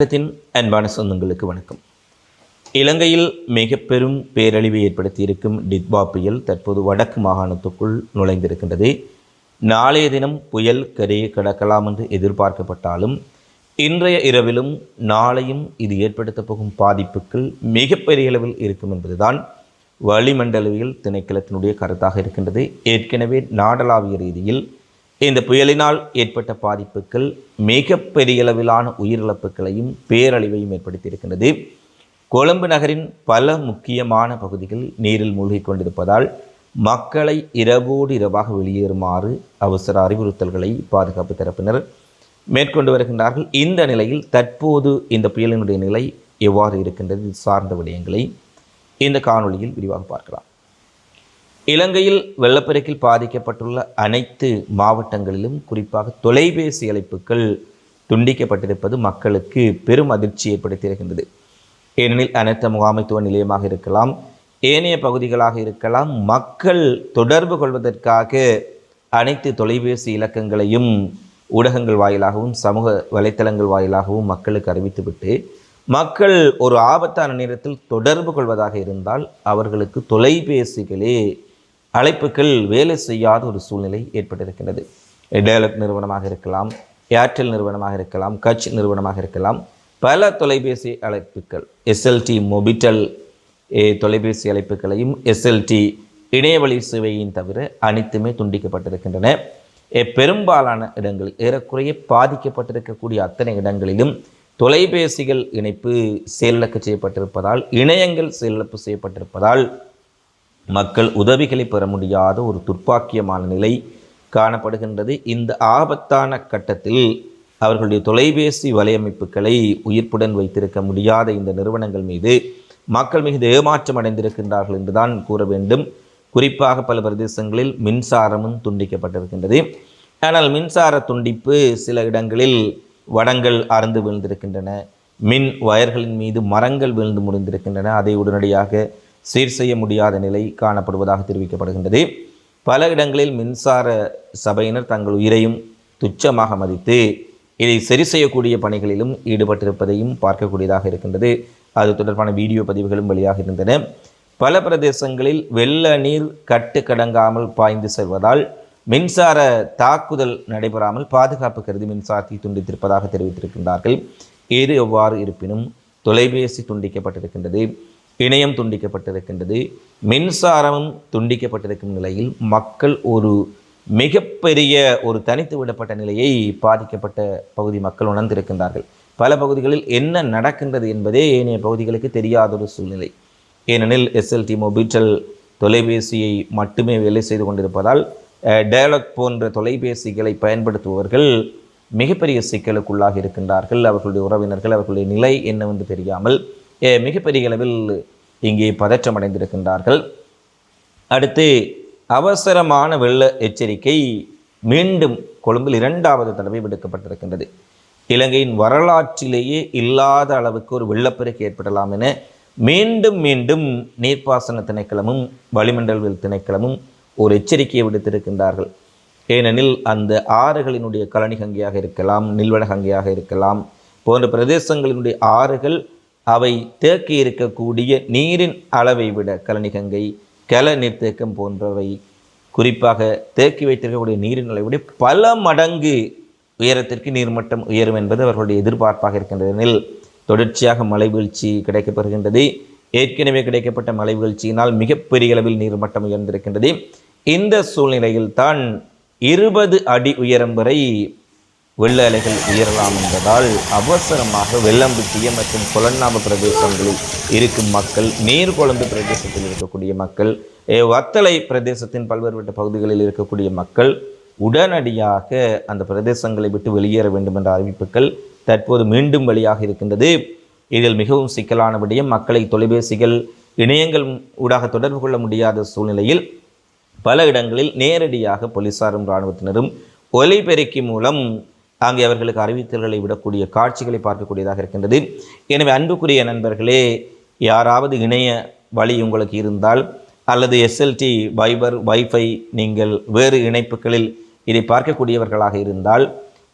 உலகத்தின் அன்பான சொந்தங்களுக்கு வணக்கம். இலங்கையில் மிக பெரும் பேரழிவை ஏற்படுத்தியிருக்கும் டிக்பா புயல் தற்போது வடக்கு மாகாணத்துக்குள் நுழைந்திருக்கின்றது. நாளைய தினம் புயல் கரையை கடக்கலாம் என்று எதிர்பார்க்கப்பட்டாலும் இன்றைய இரவிலும் நாளையும் இது ஏற்படுத்தப் போகும் பாதிப்புகள் மிகப்பெரிய அளவில் இருக்கும் என்பதுதான் வளிமண்டலவியல் திணைக்களத்தினுடைய கருத்தாக இருக்கின்றது. ஏற்கனவே நாடளாவிய ரீதியில் இந்த புயலினால் ஏற்பட்ட பாதிப்புகள் மிகப்பெரிய அளவிலான உயிரிழப்புகளையும் பேரழிவையும் ஏற்படுத்தியிருக்கின்றது. கொழும்பு நகரின் பல முக்கியமான பகுதிகள் நீரில் மூழ்கிக் கொண்டிருப்பதால் மக்களை இரவோடு இரவாக வெளியேறுமாறு அவசர அறிவுறுத்தல்களை பாதுகாப்பு தரப்பினர் மேற்கொண்டு வருகின்றார்கள். இந்த நிலையில் தற்போது இந்த புயலினுடைய நிலை எவ்வாறு இருக்கின்றது சார்ந்த விடயங்களை இந்த காணொளியில் விரிவாக பார்க்கலாம். இலங்கையில் வெள்ளப்பெருக்கில் பாதிக்கப்பட்டுள்ள அனைத்து மாவட்டங்களிலும் குறிப்பாக தொலைபேசி அழைப்புகள் துண்டிக்கப்பட்டிருப்பது மக்களுக்கு பெரும் அதிர்ச்சி ஏற்படுத்தியிருக்கின்றது. ஏனெனில் அனைத்து முகாமைத்துவ நிலையமாக இருக்கலாம் ஏனைய பகுதிகளாக இருக்கலாம் மக்கள் தொடர்பு கொள்வதற்காக அனைத்து தொலைபேசி இலக்கங்களையும் ஊடகங்கள் வாயிலாகவும் சமூக வலைத்தளங்கள் வாயிலாகவும் மக்களுக்கு அறிவித்துவிட்டு மக்கள் ஒரு ஆபத்தான நேரத்தில் தொடர்பு கொள்வதாக இருந்தால் அவர்களுக்கு தொலைபேசிகளே அழைப்புகள் வேலை செய்யாத ஒரு சூழ்நிலை ஏற்பட்டிருக்கின்றது. டேலக் நிறுவனமாக இருக்கலாம் ஏர்டெல் நிறுவனமாக இருக்கலாம் கட்ச் நிறுவனமாக இருக்கலாம் பல தொலைபேசி அழைப்புகள் எஸ்எல்டி மொபிட்டல் தொலைபேசி அழைப்புகளையும் எஸ்எல்டி இணையவழி சேவையின் தவிர அனைத்துமே துண்டிக்கப்பட்டிருக்கின்றன. ஏ, பெரும்பாலான இடங்களில் ஏறக்குறைய பாதிக்கப்பட்டிருக்கக்கூடிய அத்தனை இடங்களிலும் தொலைபேசிகள் இணைப்பு செயலிழக்க செய்யப்பட்டிருப்பதால் இணையங்கள் செயலிழப்பு செய்யப்பட்டிருப்பதால் மக்கள் உதவிகளை பெற முடியாத ஒரு துர்ப்பாக்கியமான நிலை காணப்படுகின்றது. இந்த ஆபத்தான கட்டத்தில் அவர்களுடைய தொலைபேசி வலையமைப்புகளை உயிர்ப்புடன் வைத்திருக்க முடியாத இந்த நிறுவனங்கள் மீது மக்கள் மிகுந்த ஏமாற்றம் அடைந்திருக்கின்றார்கள் என்றுதான் கூற வேண்டும். குறிப்பாக பல பிரதேசங்களில் மின்சாரமும் துண்டிக்கப்பட்டிருக்கின்றது. ஆனால் மின்சார துண்டிப்பு சில இடங்களில் வடங்கள் அறுந்து விழுந்திருக்கின்றன. மின் வயர்களின் மீது மரங்கள் விழுந்து முடிந்திருக்கின்றன. அதை உடனடியாக சீர் செய்ய முடியாத நிலை காணப்படுவதாக தெரிவிக்கப்படுகின்றது. பல இடங்களில் மின்சார சபையினர் தங்கள் உயிரையும் துச்சமாக மதித்து இதை சரி செய்யக்கூடிய பணிகளிலும் ஈடுபட்டிருப்பதையும் பார்க்கக்கூடியதாக இருக்கின்றது. அது தொடர்பான வீடியோ பதிவுகளும் வெளியாக இருந்தன. பல பிரதேசங்களில் வெள்ள நீர் கட்டு கடங்காமல் பாய்ந்து செல்வதால் மின்சார தாக்குதல் நடைபெறாமல் பாதுகாப்பு கருதி மின்சாரத்தை துண்டித்திருப்பதாக தெரிவித்திருக்கின்றார்கள். ஏது எவ்வாறு இருப்பினும் தொலைபேசி துண்டிக்கப்பட்டிருக்கின்றது. இணையம் துண்டிக்கப்பட்டிருக்கின்றது. மின்சாரமும் துண்டிக்கப்பட்டிருக்கும் நிலையில் மக்கள் ஒரு மிகப்பெரிய ஒரு தனித்து விடப்பட்ட நிலையை பாதிக்கப்பட்ட பகுதி மக்கள் உணர்ந்திருக்கின்றார்கள். பல பகுதிகளில் என்ன நடக்கின்றது என்பதே ஏனைய பகுதிகளுக்கு தெரியாத ஒரு சூழ்நிலை. ஏனெனில் எஸ்எல்டி மொபிட்டல் தொலைபேசியை மட்டுமே வேலை செய்து கொண்டிருப்பதால் டயலாக் போன்ற தொலைபேசிகளை பயன்படுத்துபவர்கள் மிகப்பெரிய சிக்கலுக்குள்ளாக இருக்கின்றார்கள். அவர்களுடைய உறவினர்கள் அவர்களுடைய நிலை என்னவென்று தெரியாமல் மிகப்பெரிய அளவில் இங்கே பதற்றம் அடைந்திருக்கின்றார்கள். அடுத்து அவசரமான வெள்ள எச்சரிக்கை மீண்டும் கொழும்பில் இரண்டாவது தடவை விடுக்கப்பட்டிருக்கின்றது. இலங்கையின் வரலாற்றிலேயே இல்லாத அளவுக்கு ஒரு வெள்ளப்பெருக்கு ஏற்படலாம் என மீண்டும் மீண்டும் நீர்ப்பாசன திணைக்களமும் வளிமண்டலவியல் திணைக்களமும் ஒரு எச்சரிக்கையை விடுத்திருக்கின்றார்கள். ஏனெனில் அந்த ஆறுகளினுடைய கழனி கங்கையாக இருக்கலாம் நில்வன கங்கையாக இருக்கலாம் போன்ற பிரதேசங்களினுடைய ஆறுகள் அவை தேக்கி இருக்கக்கூடிய நீரின் அளவை விட கலனிகங்கை கல நீர்த்தேக்கம் போன்றவை குறிப்பாக தேக்கி வைத்திருக்கக்கூடிய நீரின் அளவை விட பல மடங்கு உயரத்திற்கு நீர்மட்டம் உயரும் என்பது அவர்களுடைய எதிர்பார்ப்பாக இருக்கின்றது எனில் தொடர்ச்சியாக மழை வீழ்ச்சி கிடைக்கப்பெறுகின்றது ஏற்கனவே கிடைக்கப்பட்ட மழை வீழ்ச்சியினால் மிகப்பெரிய அளவில் நீர்மட்டம் உயர்ந்திருக்கின்றது. இந்த சூழ்நிலையில் தான் இருபது அடி உயரம் வரை வெள்ள அலைகள் உயரலாம் என்பதால் அவசரமாக வெள்ளம்புத்திய மற்றும் கொலன்னாப பிரதேசங்களில் இருக்கும் மக்கள் நீர்கொழும்பு பிரதேசத்தில் இருக்கக்கூடிய மக்கள் வத்தலை பிரதேசத்தின் பல்வேறுபட்ட பகுதிகளில் இருக்கக்கூடிய மக்கள் உடனடியாக அந்த பிரதேசங்களை விட்டு வெளியேற வேண்டும் என்ற அறிவிப்புகள் தற்போது மீண்டும் வெளியாக இருக்கின்றது. இதில் மிகவும் சிக்கலான விடயம் மக்களை தொலைபேசிகள் இணையங்கள் ஊடாக தொடர்பு கொள்ள முடியாத சூழ்நிலையில் பல இடங்களில் நேரடியாக போலீசாரும் இராணுவத்தினரும் ஒலிபெருக்கி மூலம் அங்கே அவர்களுக்கு அறிவித்தல்களை விடக்கூடிய காட்சிகளை பார்க்கக்கூடியதாக இருக்கின்றது. எனவே அன்புக்குரிய நண்பர்களே யாராவது இணைய வழி உங்களுக்கு இருந்தால் அல்லது எஸ்எல்டி வைபர் வைஃபை நீங்கள் வேறு இணைப்புகளில் இதை பார்க்கக்கூடியவர்களாக இருந்தால்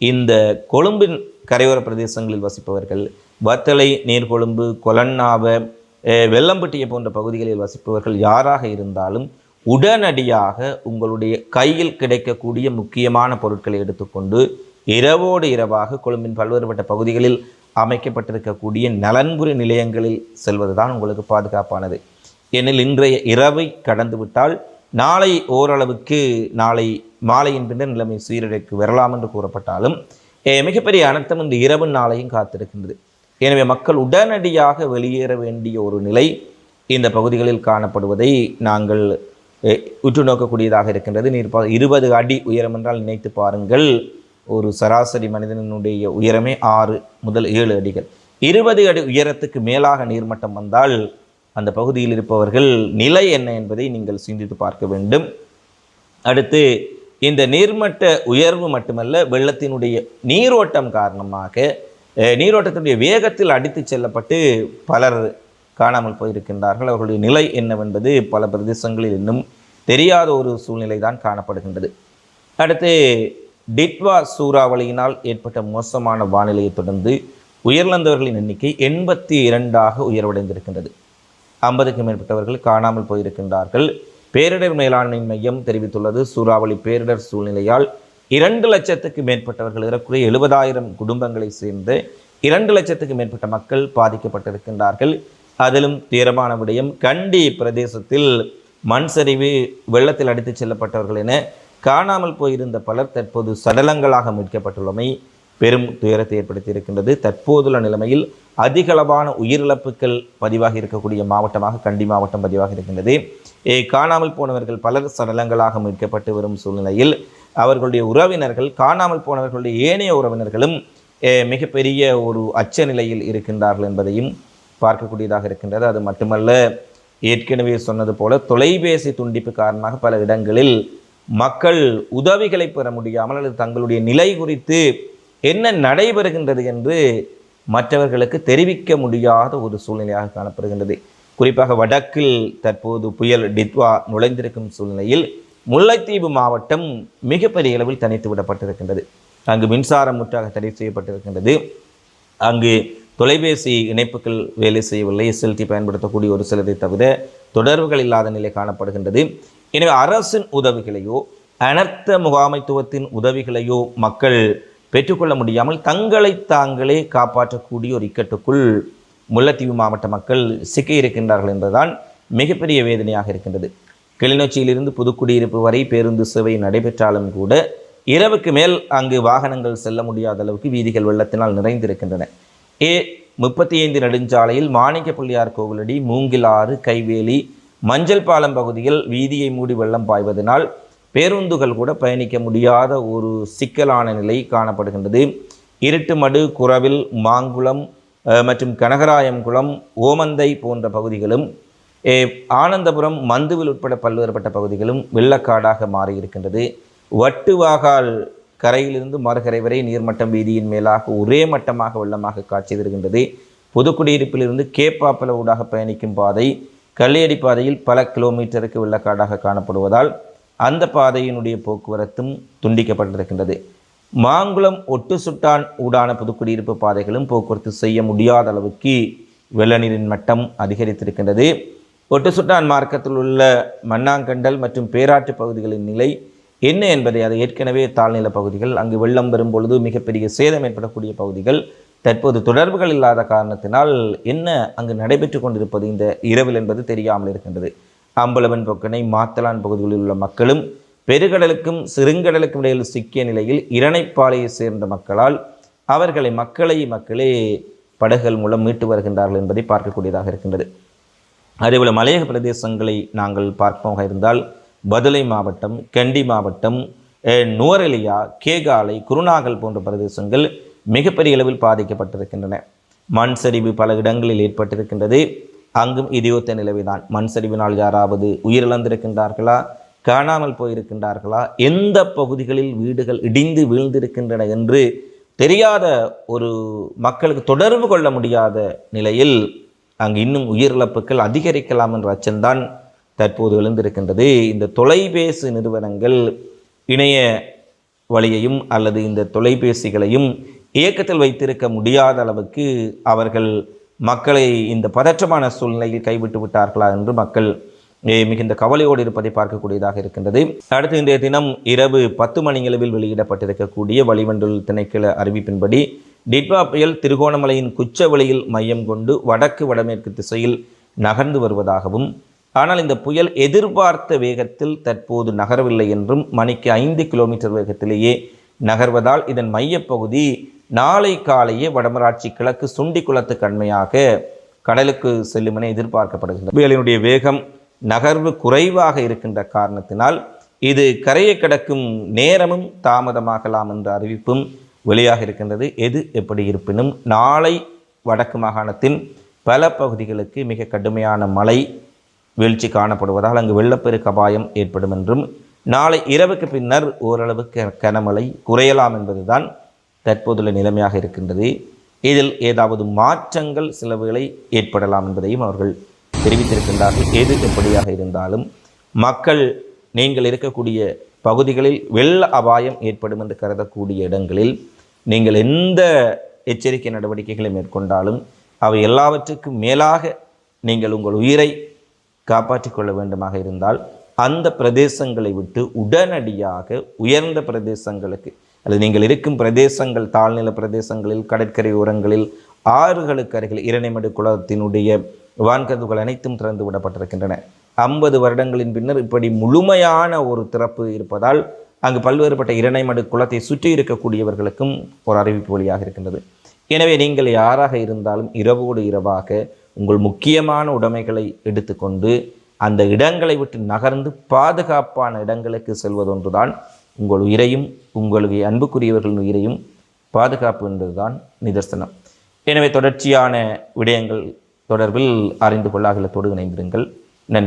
இந்த கொழும்பின் கரையோர பிரதேசங்களில் வசிப்பவர்கள் வத்தலை நீர்கொழும்பு கொலன்னாவ வெள்ளம்பட்டியை போன்ற பகுதிகளில் வசிப்பவர்கள் யாராக இருந்தாலும் உடனடியாக உங்களுடைய கையில் கிடைக்கக்கூடிய முக்கியமான பொருட்களை எடுத்துக்கொண்டு இரவோடு இரவாக கொழும்பின் பல்வேறுபட்ட பகுதிகளில் அமைக்கப்பட்டிருக்கக்கூடிய நலன்புரி நிலையங்களில் செல்வதுதான் உங்களுக்கு பாதுகாப்பானது. ஏனெனில் இன்றைய இரவை கடந்துவிட்டால் நாளை ஓரளவுக்கு நாளை மாலையின் பின்னர் நிலைமை சீரடைக்கு வரலாம் என்று கூறப்பட்டாலும் மிகப்பெரிய அனர்த்தம் இந்த இரவு நாளையும் காத்திருக்கின்றது. எனவே மக்கள் உடனடியாக வெளியேற வேண்டிய ஒரு நிலை இந்த பகுதிகளில் காணப்படுவதை நாங்கள் உற்று நோக்கக்கூடியதாக இருக்கின்றது. நீர் பா- இருபது அடி உயரம் என்றால் நினைத்து பாருங்கள். ஒரு சராசரி மனிதனுடைய உயரமே ஆறு முதல் ஏழு அடிகள். இருபது அடி உயரத்துக்கு மேலாக நீர்மட்டம் வந்தால் அந்த பகுதியில் இருப்பவர்கள் நிலை என்ன என்பதை நீங்கள் சிந்தித்து பார்க்க வேண்டும். அடுத்து இந்த நீர்மட்ட உயர்வு மட்டுமல்ல வெள்ளத்தினுடைய நீரோட்டம் காரணமாக நீரோட்டத்தினுடைய வேகத்தில் அடித்துச் செல்லப்பட்டு பலர் காணாமல் போயிருக்கின்றார்கள். அவர்களுடைய நிலை என்னவென்பது பல பிரதேசங்களில் இன்னும் தெரியாத ஒரு சூழ்நிலை தான் காணப்படுகின்றது. அடுத்து டிட்வா சூறாவளியினால் ஏற்பட்ட மோசமான வானிலையை தொடர்ந்து உயிரிழந்தவர்களின் எண்ணிக்கை எண்பத்தி இரண்டாக உயர்வடைந்திருக்கின்றது. ஐம்பதுக்கும் மேற்பட்டவர்கள் காணாமல் போயிருக்கின்றார்கள். பேரிடர் மேலாண்மை மையம் தெரிவித்துள்ளது. சூறாவளி பேரிடர் சூழ்நிலையால் இரண்டு லட்சத்துக்கு மேற்பட்டவர்கள் இறக்குறைய எழுபதாயிரம் குடும்பங்களை சேர்ந்து இரண்டு லட்சத்துக்கு மேற்பட்ட மக்கள் பாதிக்கப்பட்டிருக்கின்றார்கள். அதிலும் தீரமான விடயம் கண்டி பிரதேசத்தில் மண் சரிவு வெள்ளத்தில் அடித்துச் செல்லப்பட்டவர்கள் என காணாமல் போயிருந்த பலர் தற்போது சடலங்களாக மீட்கப்பட்டுள்ளமை பெரும் துயரத்தை ஏற்படுத்தி இருக்கின்றது தற்போதுள்ள நிலைமையில் அதிகளவான உயிரிழப்புகள் பதிவாக இருக்கக்கூடிய மாவட்டமாக கண்டி மாவட்டம் பதிவாக இருக்கின்றது. காணாமல் போனவர்கள் பலர் சடலங்களாக மீட்கப்பட்டு வரும் சூழ்நிலையில் அவர்களுடைய உறவினர்கள் காணாமல் போனவர்களுடைய ஏனைய உறவினர்களும் மிகப்பெரிய ஒரு அச்ச நிலையில் இருக்கின்றார்கள் என்பதையும் பார்க்கக்கூடியதாக இருக்கின்றது. அது மட்டுமல்ல ஏற்கனவே சொன்னது போல தொலைபேசி துண்டிப்பு காரணமாக பல இடங்களில் மக்கள் உதவிகளை பெற முடியாமல் அல்லது தங்களுடைய நிலை குறித்து என்ன நடைபெறுகின்றது என்று மற்றவர்களுக்கு தெரிவிக்க முடியாத ஒரு சூழ்நிலையாக காணப்படுகின்றது. குறிப்பாக வடக்கில் தற்போது புயல் டித்வா நுழைந்திருக்கும் சூழ்நிலையில் முல்லைத்தீவு மாவட்டம் மிகப்பெரிய அளவில் தனித்து விடப்பட்டிருக்கின்றது. அங்கு மின்சாரம் முற்றாக தடை செய்யப்பட்டிருக்கின்றது. அங்கு தொலைபேசி இணைப்புகள் வேலை செய்யவில்லை. எஸ்எல்டி பயன்படுத்தக்கூடிய ஒரு சிலரை தவிர தொடர்புகள் இல்லாத நிலை காணப்படுகின்றது. எனவே அரசின் உதவிகளையோ அனர்த்த முகாமைத்துவத்தின் உதவிகளையோ மக்கள் பெற்றுக்கொள்ள முடியாமல் தங்களை தாங்களே காப்பாற்றக்கூடிய ஒரு இக்கட்டுக்குள் முல்லைத்தீவு மாவட்ட மக்கள் சிக்கியிருக்கின்றார்கள் என்பதுதான் மிகப்பெரிய வேதனையாக இருக்கின்றது. கிளிநொச்சியிலிருந்து புதுக்குடியிருப்பு வரை பேருந்து சேவை நடைபெற்றாலும் கூட இரவுக்கு மேல் அங்கு வாகனங்கள் செல்ல முடியாத அளவுக்கு வீதிகள் வெள்ளத்தினால் நிறைந்திருக்கின்றன. ஏ முப்பத்தி ஐந்து நெடுஞ்சாலையில் மாணிக்கப்பள்ளியார் கோவிலடி மூங்கிலாறு கைவேலி மஞ்சள் பாலம் பகுதியில் வீதியை மூடி வெள்ளம் பாய்வதனால் பேருந்துகள் கூட பயணிக்க முடியாத ஒரு சிக்கலான நிலை காணப்படுகின்றது. இருட்டுமடு குரவில் மாங்குளம் மற்றும் கனகராயம்குளம் ஓமந்தை போன்ற பகுதிகளும் ஆனந்தபுரம் மந்துவில் உட்பட பல்வேறுபட்ட பகுதிகளும் வெள்ளக்காடாக மாறியிருக்கின்றது. வட்டுவாகால் கரையிலிருந்து மறுகரை வரை நீர்மட்டம் வீதியின் மேலாக ஒரே மட்டமாக வெள்ளமாக காட்சி தருகின்றது. புதுக்குடியிருப்பிலிருந்து கேப்பாப்பல ஊடாக பயணிக்கும் பாதை கல்லியடி பாதையில் பல கிலோமீட்டருக்கு வெள்ளக்காடாக காணப்படுவதால் அந்த பாதையினுடைய போக்குவரத்தும் துண்டிக்கப்பட்டிருக்கின்றது. மாங்குளம் ஒட்டு சுட்டான் ஊடான புதுக்குடியிருப்பு பாதைகளும் போக்குவரத்து செய்ய முடியாத அளவுக்கு வெள்ள நீரின் மட்டம் அதிகரித்திருக்கின்றது. ஒட்டு சுட்டான் மார்க்கத்தில் உள்ள மண்ணாங்கண்டல் மற்றும் பேராட்டு பகுதிகளின் நிலை என்ன என்பதை அது ஏற்கனவே தாழ்நில பகுதிகள் அங்கு வெள்ளம் வரும் பொழுது மிகப்பெரிய சேதம் ஏற்படக்கூடிய பகுதிகள் தற்போது தொடர்புகள் இல்லாத காரணத்தினால் என்ன அங்கு நடைபெற்று கொண்டிருப்பது இந்த இரவில் என்பது தெரியாமல் இருக்கின்றது. அம்பலவன் பொக்கனை மாத்தலான் பகுதிகளில் உள்ள மக்களும் பெருகடலுக்கும் சிறுங்கடலுக்கும் இடையில் சிக்கிய நிலையில் இரணைப்பாளையை சேர்ந்த மக்களால் அவர்களை மக்களை மக்களே படகுகள் மூலம் மீட்டு வருகின்றார்கள் என்பதை பார்க்கக்கூடியதாக இருக்கின்றது. அதேபோல் மலையக பிரதேசங்களை நாங்கள் பார்ப்போமாக இருந்தால் பதுளை மாவட்டம் கண்டி மாவட்டம் நுவரெலியா கேகாலை குருநாகல் போன்ற பிரதேசங்கள் மிகப்பெரிய அளவில் பாதிக்கப்பட்டிருக்கின்றன. மண் சரிவு பல இடங்களில் ஏற்பட்டிருக்கின்றது. அங்கும் இடியோத்த நிலவிதான். மண் சரிவினால் யாராவது உயிரிழந்திருக்கின்றார்களா? காணாமல் போயிருக்கின்றார்களா? எந்த பகுதிகளில் வீடுகள் இடிந்து வீழ்ந்திருக்கின்றன என்று தெரியாத ஒரு மக்களுக்கு தொடர்பு கொள்ள முடியாத நிலையில் அங்கு இன்னும் உயிரிழப்புகள் அதிகரிக்கலாம் என்ற அச்சம்தான் தற்போது எழுந்திருக்கின்றது. இந்த தொலைபேசி நிறுவனங்கள் இணைய வழியையும் அல்லது இந்த தொலைபேசிகளையும் இயக்கத்தில் வைத்திருக்க முடியாத அளவுக்கு அவர்கள் மக்களை இந்த பதற்றமான சூழ்நிலையில் கைவிட்டு விட்டார்களா என்று மக்கள் மிகுந்த கவலையோடு இருப்பதை பார்க்கக்கூடியதாக இருக்கின்றது. அடுத்து இன்றைய தினம் இரவு பத்து மணியளவில் வெளியிடப்பட்டிருக்கக்கூடிய வளிமண்டல் திணைக்கள அறிவிப்பின்படி டிட்வா புயல் திருகோணமலையின் குச்சவெளியில் மையம் கொண்டு வடக்கு வடமேற்கு திசையில் நகர்ந்து வருவதாகவும் ஆனால் இந்த புயல் எதிர்பார்த்த வேகத்தில் தற்போது நகரவில்லை என்றும் மணிக்கு ஐந்து கிலோமீட்டர் வேகத்திலேயே நகர்வதால் இதன் மையப்பகுதி நாளை காலையே வடமராட்சி கிழக்கு சுண்டிக்குளத்து கண்மையாக கடலுக்கு செல்லும் என எதிர்பார்க்கப்படுகிறது புயலினுடைய வேகம் நகர்வு குறைவாக இருக்கின்ற காரணத்தினால் இது கரையை கடக்கும் நேரமும் தாமதமாகலாம் என்ற அறிவிப்பும் வெளியாக இருக்கின்றது. எது எப்படி இருப்பினும் நாளை வடக்கு மாகாணத்தின் பல பகுதிகளுக்கு மிக கடுமையான மழை வீழ்ச்சி காணப்படுவதால் அங்கு வெள்ளப்பெருக்கு அபாயம் ஏற்படும் என்றும் நாளை இரவுக்கு பின்னர் ஓரளவு க- கனமழை குறையலாம் என்பதுதான் தற்போதுள்ள நிலைமையாக இருக்கின்றது. இதில் ஏதாவது மாற்றங்கள் சிலவுகளை ஏற்படலாம் என்பதையும் அவர்கள் தெரிவித்திருக்கின்றார்கள். எது எப்படியாக இருந்தாலும் மக்கள் நீங்கள் இருக்கக்கூடிய பகுதிகளில் வெள்ள அபாயம் ஏற்படும் என்று கருதக்கூடிய இடங்களில் நீங்கள் எந்த எச்சரிக்கை நடவடிக்கைகளை மேற்கொண்டாலும் அவை எல்லாவற்றுக்கும் மேலாக நீங்கள் உங்கள் உயிரை காப்பாற்றிக் கொள்ள வேண்டுமாக இருந்தால் அந்த பிரதேசங்களை விட்டு உடனடியாக உயர்ந்த பிரதேசங்களுக்கு அல்லது நீங்கள் இருக்கும் பிரதேசங்கள் தாழ்நில பிரதேசங்களில் கடற்கரை ஓரங்களில் ஆறுகளுக்கு அருகில் இரணைமடு குளத்தினுடைய வான்கதவுகள் அனைத்தும் திறந்து விடப்பட்டிருக்கின்றன. ஐம்பது வருடங்களின் பின்னர் இப்படி முழுமையான ஒரு திறப்பு இருப்பதால் அங்கு பல்வேறுபட்ட இரணைமடு குளத்தை சுற்றி இருக்கக்கூடியவர்களுக்கும் ஒரு அறிவிப்பு வழியாக இருக்கின்றது. எனவே நீங்கள் யாராக இருந்தாலும் இரவோடு இரவாக உங்கள் முக்கியமான உடைமைகளை எடுத்துக்கொண்டு அந்த இடங்களை விட்டு நகர்ந்து பாதுகாப்பான இடங்களுக்கு செல்வதொன்றுதான் உங்கள் உயிரையும் உங்களுடைய அன்புக்குரியவர்களின் உயிரையும் பாதுகாப்பு என்பதுதான் நிதர்சனம். எனவே தொடர்ச்சியான விடயங்கள் தொடர்பில் அறிந்து கொள்ள அகிலத்தோடு இணைந்திருங்கள். நன்றி.